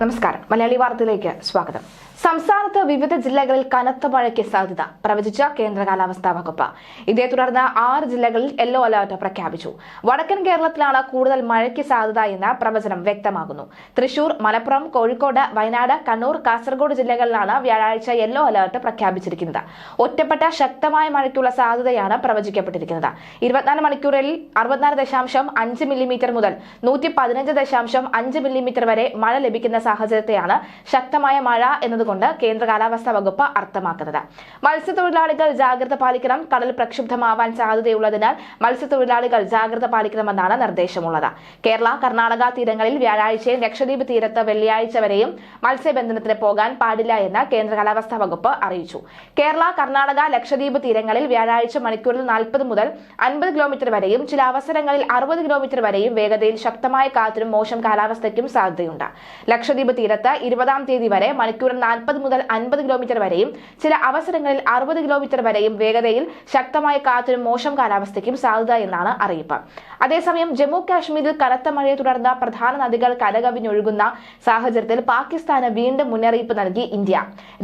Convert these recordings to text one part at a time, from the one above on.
നമസ്കാരം. മലയാളി വാർത്തയിലേക്ക് സ്വാഗതം. സംസ്ഥാനത്ത് വിവിധ ജില്ലകളിൽ കനത്ത മഴയ്ക്ക് സാധ്യത പ്രവചിച്ച കേന്ദ്ര കാലാവസ്ഥാ വകുപ്പ്. ഇതേ തുടർന്ന് ആറ് ജില്ലകളിൽ യെല്ലോ അലർട്ട് പ്രഖ്യാപിച്ചു. വടക്കൻ കേരളത്തിലാണ് കൂടുതൽ മഴയ്ക്ക് സാധ്യത എന്ന് പ്രവചനം വ്യക്തമാകുന്നു തൃശൂർ മലപ്പുറം കോഴിക്കോട് വയനാട് കണ്ണൂർ കാസർഗോഡ് ജില്ലകളിലാണ് വ്യാഴാഴ്ച യെല്ലോ അലർട്ട് പ്രഖ്യാപിച്ചിരിക്കുന്നത്. ഒറ്റപ്പെട്ട ശക്തമായ മഴയ്ക്കുള്ള സാധ്യതയാണ് പ്രവചിക്കപ്പെട്ടിരിക്കുന്നത്. ഇരുപത്തിനാല് മണിക്കൂറിൽ അറുപത്തിനാല് ദശാംശം അഞ്ച് മില്ലിമീറ്റർ മുതൽ നൂറ്റി പതിനഞ്ച് ദശാംശം അഞ്ച് മില്ലിമീറ്റർ വരെ മഴ ലഭിക്കുന്ന സാഹചര്യത്തെയാണ് ശക്തമായ മഴ എന്നതുകൊണ്ട് കേന്ദ്ര കാലാവസ്ഥാ വകുപ്പ് അർത്ഥമാക്കുന്നത്. മത്സ്യത്തൊഴിലാളികൾ ജാഗ്രത പാലിക്കണം കടൽ പ്രക്ഷുബ്ധമാവാൻ സാധ്യതയുള്ളതിനാൽ മത്സ്യത്തൊഴിലാളികൾ ജാഗ്രത പാലിക്കണമെന്നാണ് നിർദ്ദേശമുള്ളത്. കേരള കർണാടക തീരങ്ങളിൽ വ്യാഴാഴ്ചയും ലക്ഷദ്വീപ് തീരത്ത് വെള്ളിയാഴ്ച വരെയും മത്സ്യബന്ധനത്തിന് പോകാൻ പാടില്ല എന്ന് കേന്ദ്ര കാലാവസ്ഥാ വകുപ്പ് അറിയിച്ചു. കേരള കർണാടക ലക്ഷദ്വീപ് തീരങ്ങളിൽ വ്യാഴാഴ്ച മണിക്കൂറിൽ നാൽപ്പത് മുതൽ അൻപത് കിലോമീറ്റർ വരെയും ചില അവസരങ്ങളിൽ അറുപത് കിലോമീറ്റർ വരെയും വേഗതയിൽ ശക്തമായ കാറ്റിനും മോശം കാലാവസ്ഥയ്ക്കും സാധ്യതയുണ്ട്. ലക്ഷദ്വീപ് തീരത്ത് ഇരുപതാം തീയതി വരെ മണിക്കൂറിൽ നാൽപ്പത് മുതൽ അൻപത് കിലോമീറ്റർ വരെയും ചില അവസരങ്ങളിൽ അറുപത് കിലോമീറ്റർ വരെയും വേഗതയിൽ ശക്തമായ കാറ്റിനും മോശം കാലാവസ്ഥയ്ക്കും സാധ്യത എന്നാണ് അറിയിപ്പ്. അതേസമയം ജമ്മു കാശ്മീരിൽ കനത്ത മഴയെ തുടർന്ന് പ്രധാന നദികൾ കരകവിഞ്ഞൊഴുകുന്ന സാഹചര്യത്തിൽ പാകിസ്ഥാന് വീണ്ടും മുന്നറിയിപ്പ് നൽകി ഇന്ത്യ.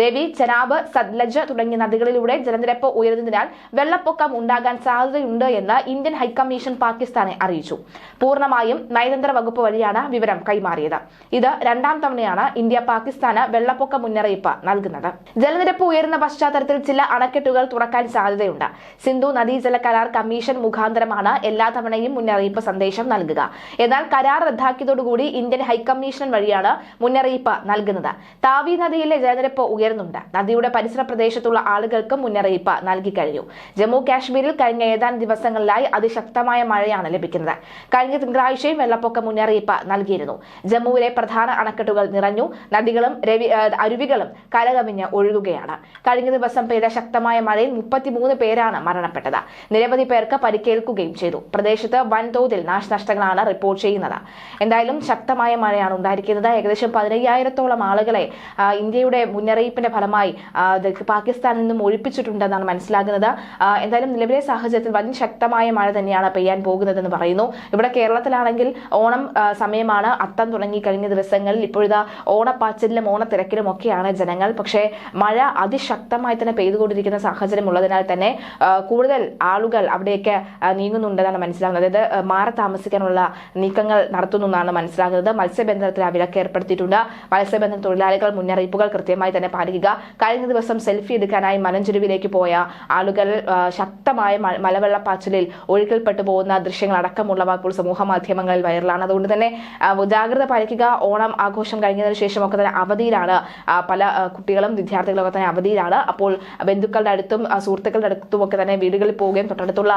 രവി ചെനാബ് സത്ലജ് തുടങ്ങിയ നദികളിലൂടെ ജലനിരപ്പ് ഉയരുന്നതിനാൽ വെള്ളപ്പൊക്കം ഉണ്ടാകാൻ സാധ്യതയുണ്ട് എന്ന് ഇന്ത്യൻ ഹൈക്കമ്മീഷൻ പാകിസ്ഥാനെ അറിയിച്ചു. പൂർണമായും നയതന്ത്ര വകുപ്പ് വഴിയാണ് വിവരം കൈമാറിയത്. ഇത് രണ്ടാം തവണയാണ് ഇന്ത്യ പാകിസ്ഥാന് വെള്ളപ്പൊക്ക മുന്നറിയിപ്പ് നൽകുന്നത്. ജലനിരപ്പ് ഉയരുന്ന പശ്ചാത്തലത്തിൽ ചില അണക്കെട്ടുകൾ തുറക്കാൻ സാധ്യതയുണ്ട്. സിന്ധു നദീജല കരാർ കമ്മീഷൻ മുഖാന്തരമാണ് എല്ലാ തവണയും മുന്നറിയിപ്പ് സന്ദേശം നൽകുക. എന്നാൽ കരാർ റദ്ദാക്കിയതോടുകൂടി ഇന്ത്യൻ ഹൈക്കമ്മീഷൻ വഴിയാണ് മുന്നറിയിപ്പ് നൽകുന്നത്. താവി നദിയിലെ ജലനിരപ്പ് ഉയരുന്നുണ്ട്. നദിയുടെ പരിസര പ്രദേശത്തുള്ള ആളുകൾക്കും മുന്നറിയിപ്പ് നൽകി കഴിഞ്ഞു. ജമ്മു കാശ്മീരിൽ കഴിഞ്ഞ ഏതാനും ദിവസങ്ങളിലായി അതിശക്തമായ മഴയാണ് ലഭിക്കുന്നത്. കഴിഞ്ഞ തിങ്കളാഴ്ചയും വെള്ളപ്പൊക്ക മുന്നറിയിപ്പ് നൽകിയിരുന്നു. ജമ്മുവിലെ പ്രധാന അണക്കെട്ടുകൾ നിറഞ്ഞു. നദികളും രവി അരുവികളും കരകവിഞ്ഞ് ഒഴുകുകയാണ്. കഴിഞ്ഞ ദിവസം പെയ്ത ശക്തമായ മഴയിൽ മുപ്പത്തിമൂന്ന് പേരാണ് മരണപ്പെട്ടത്. നിരവധി പേർക്ക് പരിക്കേൽക്കുകയും ചെയ്തു. പ്രദേശത്ത് വൻതോതിൽ നാശനഷ്ടങ്ങളാണ് റിപ്പോർട്ട് ചെയ്യുന്നത്. എന്തായാലും ശക്തമായ മഴയാണ് ഉണ്ടായിരിക്കുന്നത്. ഏകദേശം പതിനയ്യായിരത്തോളം ആളുകളെ ഇന്ത്യയുടെ മുന്നറിയിപ്പിന്റെ ഫലമായി പാകിസ്ഥാനിൽ നിന്നും ഒഴിപ്പിച്ചിട്ടുണ്ടെന്നാണ് മനസ്സിലാകുന്നത്. എന്തായാലും നിലവിലെ സാഹചര്യത്തിൽ വൻ ശക്തമായ മഴ തന്നെയാണ് പെയ്യാൻ പോകുന്നതെന്ന് പറയുന്നു. ഇവിടെ കേരളത്തിലാണെങ്കിൽ ഓണം സമയമാണ് അത്തം തുടങ്ങി കഴിഞ്ഞ ദിവസങ്ങളിൽ ഇപ്പോഴിതാ ഓണപ്പാച്ചിലും ഓണത്തിരക്കിലും ഒക്കെയാണ് ജനങ്ങൾ. പക്ഷേ മഴ അതിശക്തമായി തന്നെ പെയ്തുകൊണ്ടിരിക്കുന്ന സാഹചര്യം ഉള്ളതിനാൽ തന്നെ കൂടുതൽ ആളുകൾ അവിടെയൊക്കെ ആ, നീങ്ങുന്നുണ്ടെന്നാണ് മനസ്സിലാകുന്നത്. അതായത് ആ, മാറി താമസിക്കാനുള്ള നീക്കങ്ങൾ നടത്തുന്നു എന്നാണ് മനസ്സിലാകുന്നത് മത്സ്യബന്ധനത്തിന് വിലക്ക് ഏർപ്പെടുത്തിയിട്ടുണ്ട്. മത്സ്യബന്ധന തൊഴിലാളികൾ മുന്നറിയിപ്പുകൾ കൃത്യമായി തന്നെ പാലിക്കുക. കഴിഞ്ഞ ദിവസം സെൽഫി എടുക്കാനായി മലഞ്ചെരുവിലേക്ക് പോയ ആളുകൾ ശക്തമായ മലവെള്ളപ്പാച്ചിലിൽ ഒഴുക്കിൽപ്പെട്ടു പോകുന്ന ദൃശ്യങ്ങൾ അടക്കമുള്ളവ ഇപ്പോൾ സമൂഹ മാധ്യമങ്ങളിൽ വൈറലാണ്. അതുകൊണ്ട് തന്നെ ആ, ജാഗ്രത പാലിക്കുക. ഓണം ആഘോഷം കഴിഞ്ഞതിന് ശേഷമൊക്കെ തന്നെ അവധിയിലാണ്. പല കുട്ടികളും വിദ്യാർത്ഥികളും ഒക്കെ തന്നെ അവധിയിലാണ്. അപ്പോൾ ബന്ധുക്കളുടെ അടുത്തും സുഹൃത്തുക്കളുടെ അടുത്തും ഒക്കെ തന്നെ വീടുകളിൽ പോവുകയും തൊട്ടടുത്തുള്ള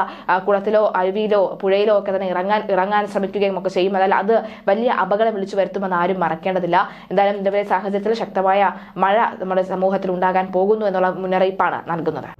കുളത്തിലോ അരുവിയിലോ പുഴയിലോ ഒക്കെ തന്നെ ഇറങ്ങാൻ ഇറങ്ങാൻ ശ്രമിക്കുകയും ഒക്കെ ചെയ്യും. അതായത് അത് വലിയ അപകടം വിളിച്ചു വരുത്തുമെന്ന് ആരും മറക്കേണ്ടതില്ല. എന്തായാലും നിലവിലെ സാഹചര്യത്തിൽ ശക്തമായ മഴ നമ്മുടെ സമൂഹത്തിൽ ഉണ്ടാകാൻ പോകുന്നു എന്നുള്ള മുന്നറിയിപ്പാണ് നൽകുന്നത്.